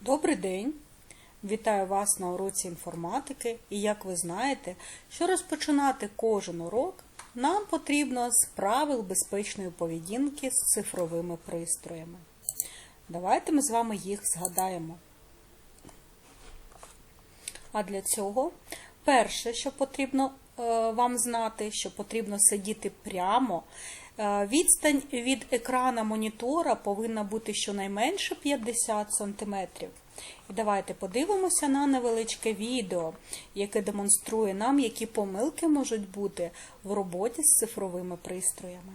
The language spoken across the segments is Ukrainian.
Добрий день! Вітаю вас на уроці інформатики. І як ви знаєте, що розпочинати кожен урок нам потрібно з правил безпечної поведінки з цифровими пристроями. Давайте ми з вами їх згадаємо. А для цього перше, що потрібно е, вам знати, що потрібно сидіти прямо. Е, Відстань від екрана монітора повинна бути щонайменше 50 см. І давайте подивимося на невеличке відео, яке демонструє нам, які помилки можуть бути в роботі з цифровими пристроями.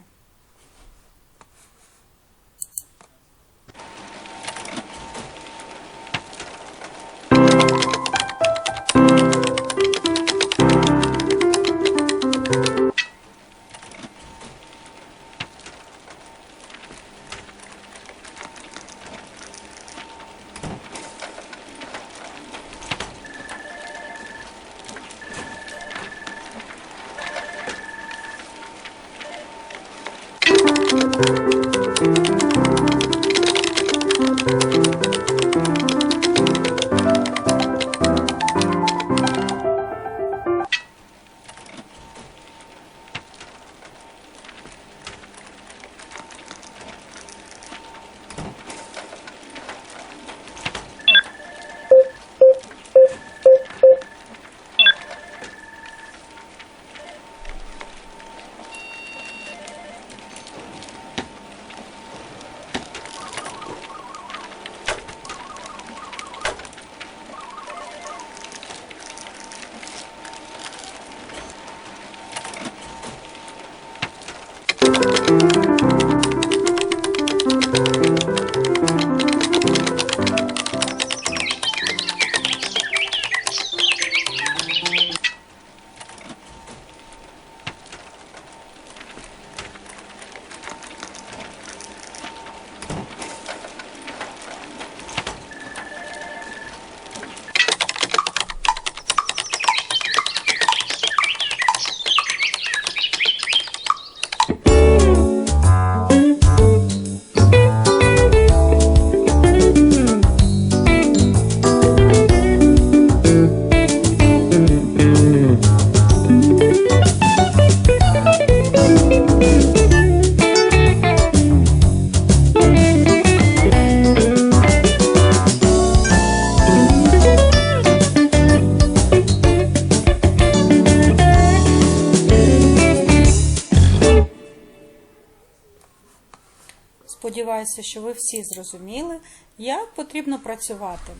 Сподіваюся, що ви всі зрозуміли, як потрібно працювати.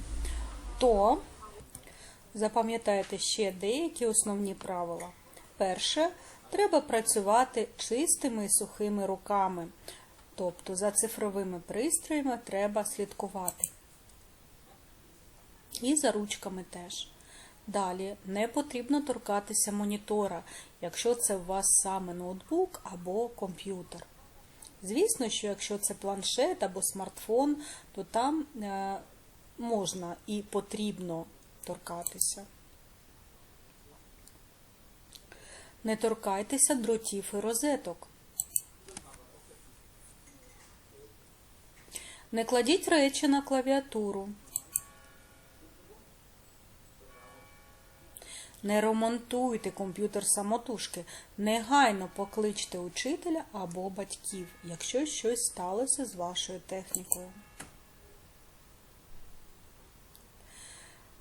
То запам'ятайте ще деякі основні правила. Перше, треба працювати чистими і сухими руками. Тобто за цифровими пристроями треба слідкувати. І за ручками теж. Далі не потрібно торкатися монітора, якщо це у вас саме ноутбук або комп'ютер. Звісно, що якщо це планшет або смартфон, то там е, можна і потрібно торкатися. Не торкайтеся дротів і розеток. Не кладіть речі на клавіатуру. Не ремонтуйте комп'ютер самотужки. Негайно покличте учителя або батьків, якщо щось сталося з вашою технікою.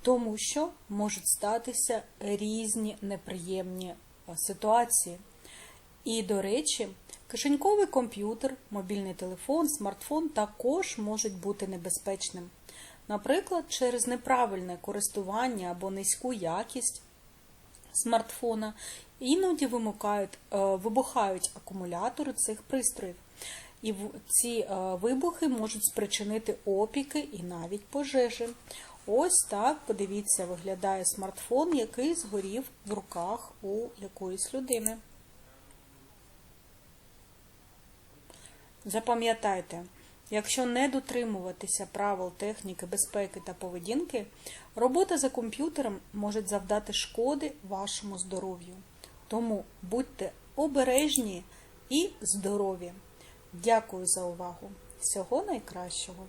Тому що можуть статися різні неприємні ситуації. І, до речі, кишеньковий комп'ютер, мобільний телефон, смартфон також можуть бути небезпечним. Наприклад, через неправильне користування або низьку якість смартфона, іноді вимикають, вибухають акумулятори цих пристроїв. І ці вибухи можуть спричинити опіки і навіть пожежі. Ось так, подивіться, виглядає смартфон, який згорів в руках у якоїсь людини. Запам'ятайте, якщо не дотримуватися правил техніки, безпеки та поведінки, робота за комп'ютером може завдати шкоди вашому здоров'ю. Тому будьте обережні і здорові. Дякую за увагу! Всього найкращого!